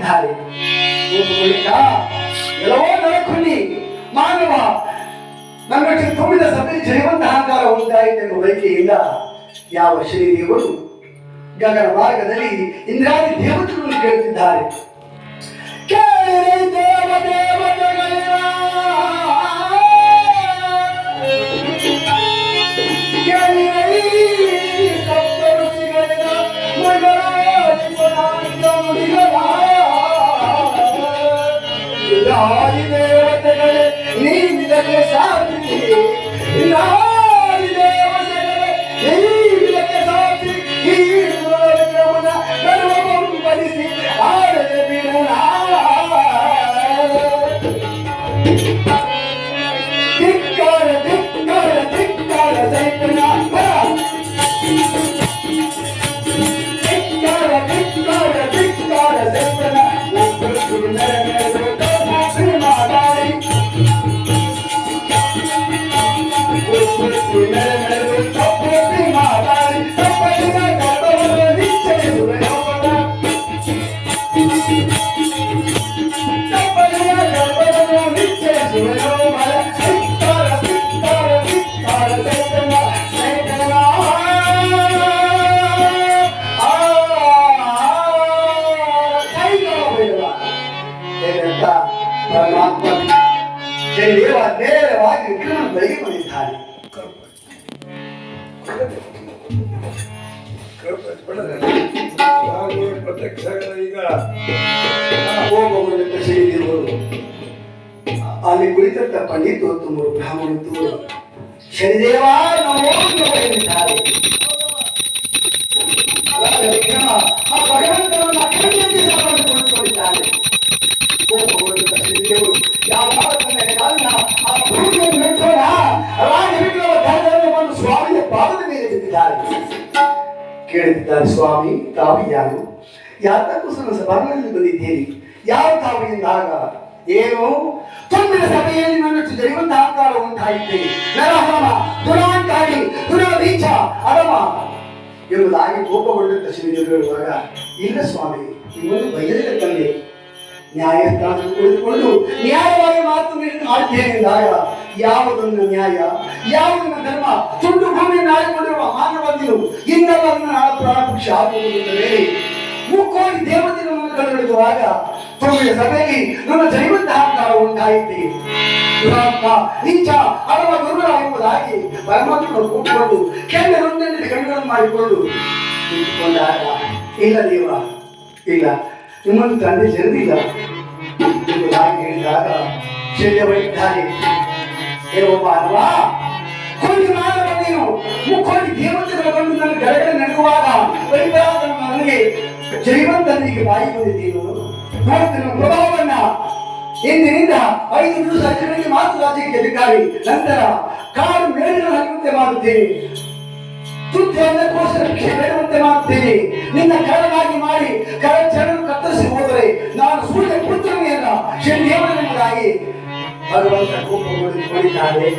ಹೋಗಿದ್ದಾರೆ ಹೋದ ನರಕೊಳ್ಳಿ ಮಾನವ ನನ್ನೊಟ್ಟಿಗೆ ತುಂಬಿದ ಸಭೆ ಜೀವಂತ ಅಹಂಕಾರ ಉಂಟಾಯಿತೆಂಬ ಬಯಕೆಯಿಂದ ಯಾವ ಶ್ರೀದೇವರು ಗಗನ ಮಾರ್ಗದಲ್ಲಿ ಇಂದ್ರಾದಿ ದೇವತೆಗಳು ಕೇಳುತ್ತಿದ್ದಾರೆ. ಕೇಳಿ ದೇವ ದೇವತೆಗಳಿರ എല്ലാ ദേവതകളെ നീ തന്നെ സാധി ಪರಮಾತ್ಮ ದೇವ ನೇರವಾಗಿ ವಿಕ್ರಮನ ಬಳಿಗೆ ಬಂದಿದ್ದಾನೆ ಪ್ರತ್ಯಕ್ಷ ಈಗ ಹೋಗುವಂತ ಶ್ರೀದೇವರು ಅಲ್ಲಿ ಕುಳಿತಂತ ಪಂಡಿತು ತುಮರು ಬ್ರಾಹ್ಮಣಿತು ಶನಿದೇವ ನಮೋ ನಮಃ ಕೇಳುತ್ತಿದ್ದಾರೆ ಸ್ವಾಮಿ, ತಾವು ಯಾರು? ಯಾತಕ್ಕೋಸ್ಕರ ಸಭಾಂಗಣದಲ್ಲಿ ಬಂದಿದ್ದೀರಿ. ಯಾವ ತಾವು ಎಂದಾಗ ಏನು? ತುಂಬಿದ ಸಭೆಯಲ್ಲಿ ನನ್ನ ಜೀವಂತ ಆಕಾರ ಉಂಟಾಯಿತೆ. ದುರಾಂಕಾರಿ ಅಡಮ ಎಂಬುದಾಗಿ ಕೋಪಗೊಂಡಂತ ಶ್ರೀದೇವರು ಹೇಳುವಾಗ, ಇಲ್ಲ ಸ್ವಾಮಿ, ನಿಮ್ಮನ್ನು ಬಯಲಿಗೆ ತಂದೆ. ನ್ಯಾಯಸ್ಥಾನದಲ್ಲಿ ಕುಳಿತುಕೊಂಡು ನ್ಯಾಯವಾಗಿ ಮಾತು ಎಂದಾಗ ಯಾವುದನ್ನು ನ್ಯಾಯ. ಯಾವುದನ್ನು ಧರ್ಮ? ತುಂಡು ಭೂಮಿಯನ್ನು ಆಳಿಕೊಂಡಿರುವ ಮಾನವಂದಿರು ಇನ್ನೆಲ್ಲರನ್ನು ನಾಳೆ ಪ್ರಾಣ ಪಕ್ಷಿ ಆಗುವುದರಿಂದ ಹೇಳಿ ಮುಕ್ಕೋಡಿ ದೇವತೆಗಳನ್ನು ಕಂಡುಹಿಡಿದುವಾಗ ತುಂಬಿದ ಸಭೆಯಲ್ಲಿ ನನ್ನ ಜೈವಂತ ಆಕಾರ ಉಂಟಾಯಿತು. ನೀಚ ಎಂಬುದಾಗಿ ಪರಮಾತ್ಮನು ಕೂತ್ಕೊಂಡು ಕೆಂಡರೊಂದೆಂದು ಕಣ್ಣುಗಳನ್ನು ಮಾಡಿಕೊಂಡು ಇಲ್ಲ ದೇವ, ಇಲ್ಲ. ನಿಮ್ಮನ್ನು ತಂದೆ ಜರದಿಲ್ಲ ಎಂಬುದಾಗಿ ಹೇಳಿದಾಗ ಶಲ್ಯವಾಗಿದ್ದಾನೆ ಏನೊಬ್ಬ ಅಲ್ವಾ? ಕೊಂದು ಮಾನವ ನೀನು. ಮುಕ್ಕೋಡಿ ದೇವತೆಗಳ ಬಂದು ನನ್ನ ಗರಗಡೆ ನಡುಗುವಾಗ ಬೈದಾದ ನನಗೆ ಜೈವಂತನಿಗೆ ಬಾಯಿ ಬಂದಿದ್ದೀನು ನೋಡ್ತೇನೆ ಪ್ರಭಾವವನ್ನ. ಇಂದಿನಿಂದ ಐದು ದಿವಸ ಜನರಿಗೆ ಮಾತ್ರ ರಾಜ್ಯಕ್ಕೆ ಅಧಿಕಾರಿ ನಂತರ ಕಾರು ಮೇಲಿನ ಹರಿಯುವಂತೆ ಮಾಡುತ್ತೇನೆ. ತುತ್ತಿಯನ್ನು ಕೋಶ ಭಿಕ್ಷೆ ಬೇಡುವಂತೆ ಮಾಡುತ್ತೇನೆ ನಿನ್ನ ಕರವಾಗಿ ಮಾಡಿ ಕರ ಚರಣ ಕತ್ತರಿಸಿ ಹೋದರೆ ನಾನು ಸೂರ್ಯ ಪುತ್ರನೆಯಲ್ಲ ಶನಿದೇವನೆಂಬುದಾಗಿ ಭಗವಂತ ಕೋಪಗೊಂಡಿದ್ದಾರೆ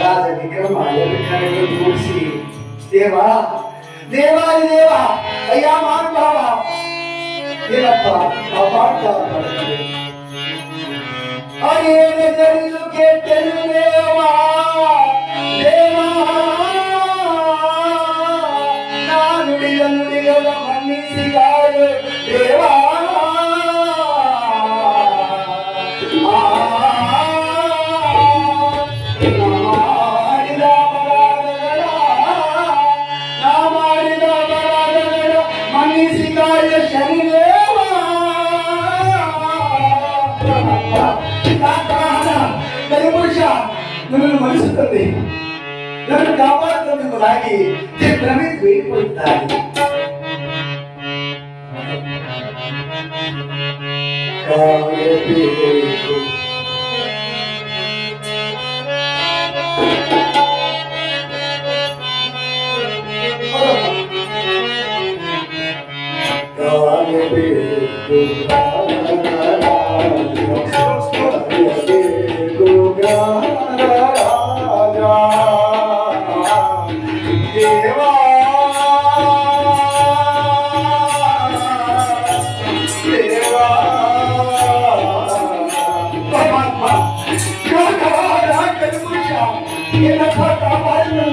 ರಾಜ ವಿಕ್ರಮ ಎರಡು ಕಡೆಗಳು ಜೋಡಿಸಿ ದೇವ ದೇವಾದಿ ದೇವ ಅಯ್ಯ ಮಾನುಭಾವ ಏನಪ್ಪ ಕಾಪಾಡ್ತಾ ಅಯ್ಯನ ಜರಿದು ಕೆಟ್ಟರು ಕಲಿಪುರುಷ ನನ್ನನ್ನು ಮನಿಸುತ್ತದೆ ನನ್ನ ಕಾಪಾಡುತ್ತದೆಂಬುದಾಗಿ ಭ್ರಮೆ ಬೇಡಿಕೊಳ್ಳುತ್ತಾರೆ ಕಾಯಬೇಕು ದೇವಾ দিয়ে না থাকা পারলে